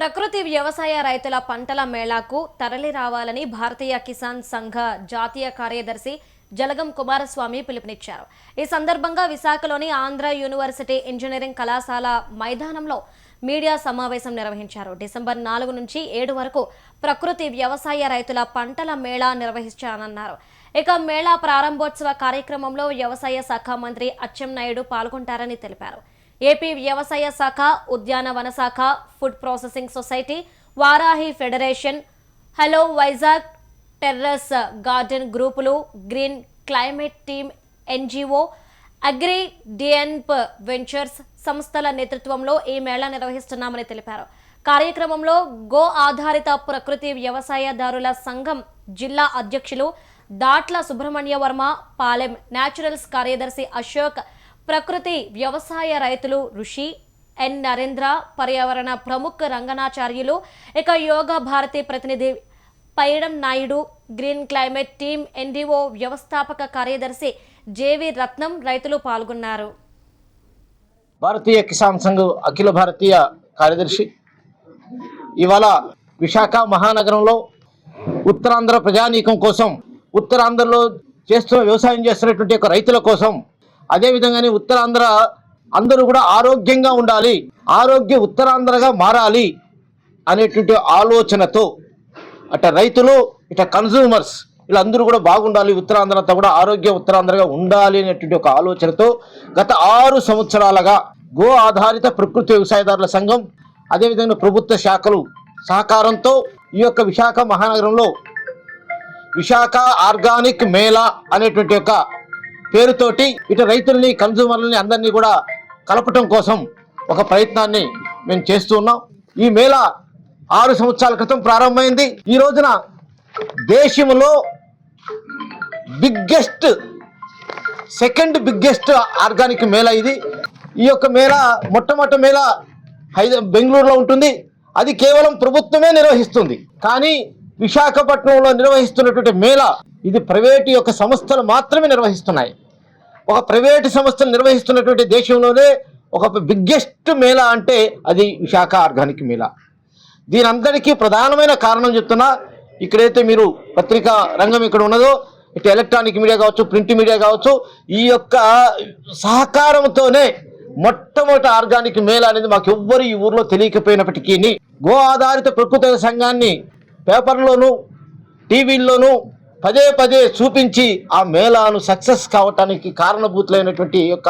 ప్రకృతి వ్యవసాయ రైతుల పంటల మేళాకు తరలి రావాలని భారతీయ కిసాన్ సంఘ జాతీయ కార్యదర్శి జలగం కుమారస్వామి పిలుపునిచ్చారు. ఈ సందర్భంగా విశాఖలోని ఆంధ్ర యూనివర్సిటీ ఇంజనీరింగ్ కళాశాల మైదానంలో మీడియా సమావేశం నిర్వహించారు. డిసెంబర్ నాలుగు నుంచి ఏడు వరకు ప్రకృతి వ్యవసాయ రైతుల పంటల మేళా నిర్వహించానన్నారు ఇక మేళా ప్రారంభోత్సవ కార్యక్రమంలో వ్యవసాయ శాఖ మంత్రి అచ్చెన్నాయుడు పాల్గొంటారని తెలిపారు. ఏపీ వ్యవసాయ శాఖ ఉద్యానవన శాఖ food processing society Varahi federation hello Vizag terrace garden గ్రూపులు green climate team NGO agri డిఎన్ప్ ventures సంస్థల నేతృత్వంలో ఈ మేళా నిర్వహిస్తున్నామని తెలిపారు. కార్యక్రమంలో గో ఆధారిత ప్రకృతి వ్యవసాయదారుల సంఘం జిల్లా అధ్యక్షులు దాట్ల సుబ్రహ్మణ్య వర్మ పాలెం న్యాచురల్స్ కార్యదర్శి అశోక్ ప్రకృతి వ్యవసాయ రైతులు ఋషి ఎన్ నరేంద్ర పర్యావరణ ప్రముఖ రంగనాచార్యులు ఇక యోగా భారతి ప్రతినిధి Paidam Naidu green climate team NGO వ్యవస్థాపక కార్యదర్శి జేవి రత్నం రైతులు పాల్గొన్నారు. భారతీయ కిసాన్ సంఘ్ అఖిల భారతీయ కార్యదర్శి ఇవాళ విశాఖ మహానగరంలో ఉత్తరాంధ్ర ప్రజానీకం కోసం ఉత్తరాంధ్రలో చేస్తున్న వ్యవసాయం చేస్తున్నటువంటి ఒక రైతుల కోసం అదేవిధంగానే ఉత్తరాంధ్ర అందరూ కూడా ఆరోగ్యంగా ఉండాలి ఆరోగ్య ఉత్తరాంధ్రగా మారాలి అనేటువంటి ఆలోచనతో అట రైతులు ఇట కన్సూమర్స్ వీళ్ళందరూ కూడా బాగుండాలి ఉత్తరాంధ్ర అంతా కూడా ఆరోగ్య ఉత్తరాంధ్రగా ఉండాలి అనేటువంటి ఒక ఆలోచనతో గత ఆరు సంవత్సరాలుగా గో ఆధారిత ప్రకృతి వ్యవసాయదారుల సంఘం అదేవిధంగా ప్రభుత్వ శాఖలు సహకారంతో ఈ యొక్క విశాఖ మహానగరంలో విశాఖ ఆర్గానిక్ మేళా అనేటువంటి ఒక పేరుతోటి ఇటు రైతుల్ని కన్జ్యూమర్లని అందరినీ కూడా కలపటం కోసం ఒక ప్రయత్నాన్ని మేము చేస్తూ ఉన్నాం. ఈ మేళ ఆరు సంవత్సరాల క్రితం ప్రారంభమైంది. ఈ రోజున దేశంలో biggest second biggest organic mela ఇది. ఈ యొక్క మేళ మొట్టమొదటి మేళ హైదరా బెంగళూరులో ఉంటుంది. అది కేవలం ప్రభుత్వమే నిర్వహిస్తుంది. కానీ విశాఖపట్నంలో నిర్వహిస్తున్నటువంటి మేళా ఇది ప్రైవేటు యొక్క సంస్థలు మాత్రమే నిర్వహిస్తున్నాయి. ఒక ప్రైవేటు సంస్థలు నిర్వహిస్తున్నటువంటి దేశంలోనే ఒక బిగ్గెస్ట్ మేళా అంటే అది విశాఖ ఆర్గానిక్ మేళా. దీని అందరికీ ప్రధానమైన కారణం చెప్తున్నా ఇక్కడైతే మీరు పత్రికా రంగం ఇక్కడ ఉన్నదో ఇటు ఎలక్ట్రానిక్ మీడియా కావచ్చు ప్రింట్ మీడియా కావచ్చు ఈ యొక్క సహకారంతోనే మొట్టమొదటి ఆర్గానిక్ మేళ అనేది మాకు ఎవ్వరు ఈ ఊర్లో తెలియకపోయినప్పటికీ గో ఆధారిత ప్రకృతి సంఘాన్ని పేపర్లోనూ టీవీల్లోనూ పదే పదే చూపించి ఆ మేళాను సక్సెస్ కావటానికి కారణభూతులైనటువంటి యొక్క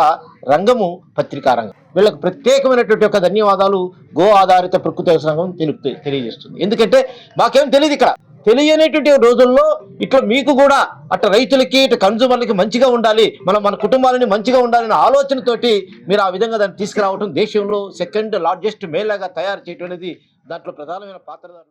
రంగము పత్రికా రంగం. వీళ్ళకి ప్రత్యేకమైనటువంటి యొక్క ధన్యవాదాలు గో ఆధారిత ప్రకృతి సంఘం తెలుపు తెలియజేస్తుంది. ఎందుకంటే మాకేం తెలియదు ఇక్కడ. తెలియనేటువంటి రోజుల్లో ఇట్లా మీకు కూడా అటు రైతులకి ఇటు కన్జూమర్లకి మంచిగా ఉండాలి మనం మన కుటుంబాలని మంచిగా ఉండాలనే ఆలోచనతోటి మీరు ఆ విధంగా దాన్ని తీసుకురావటం దేశంలో సెకండ్ లార్జెస్ట్ మేళాగా తయారు చేయటం అనేది దాంట్లో ప్రధానమైన పాత్రదారులు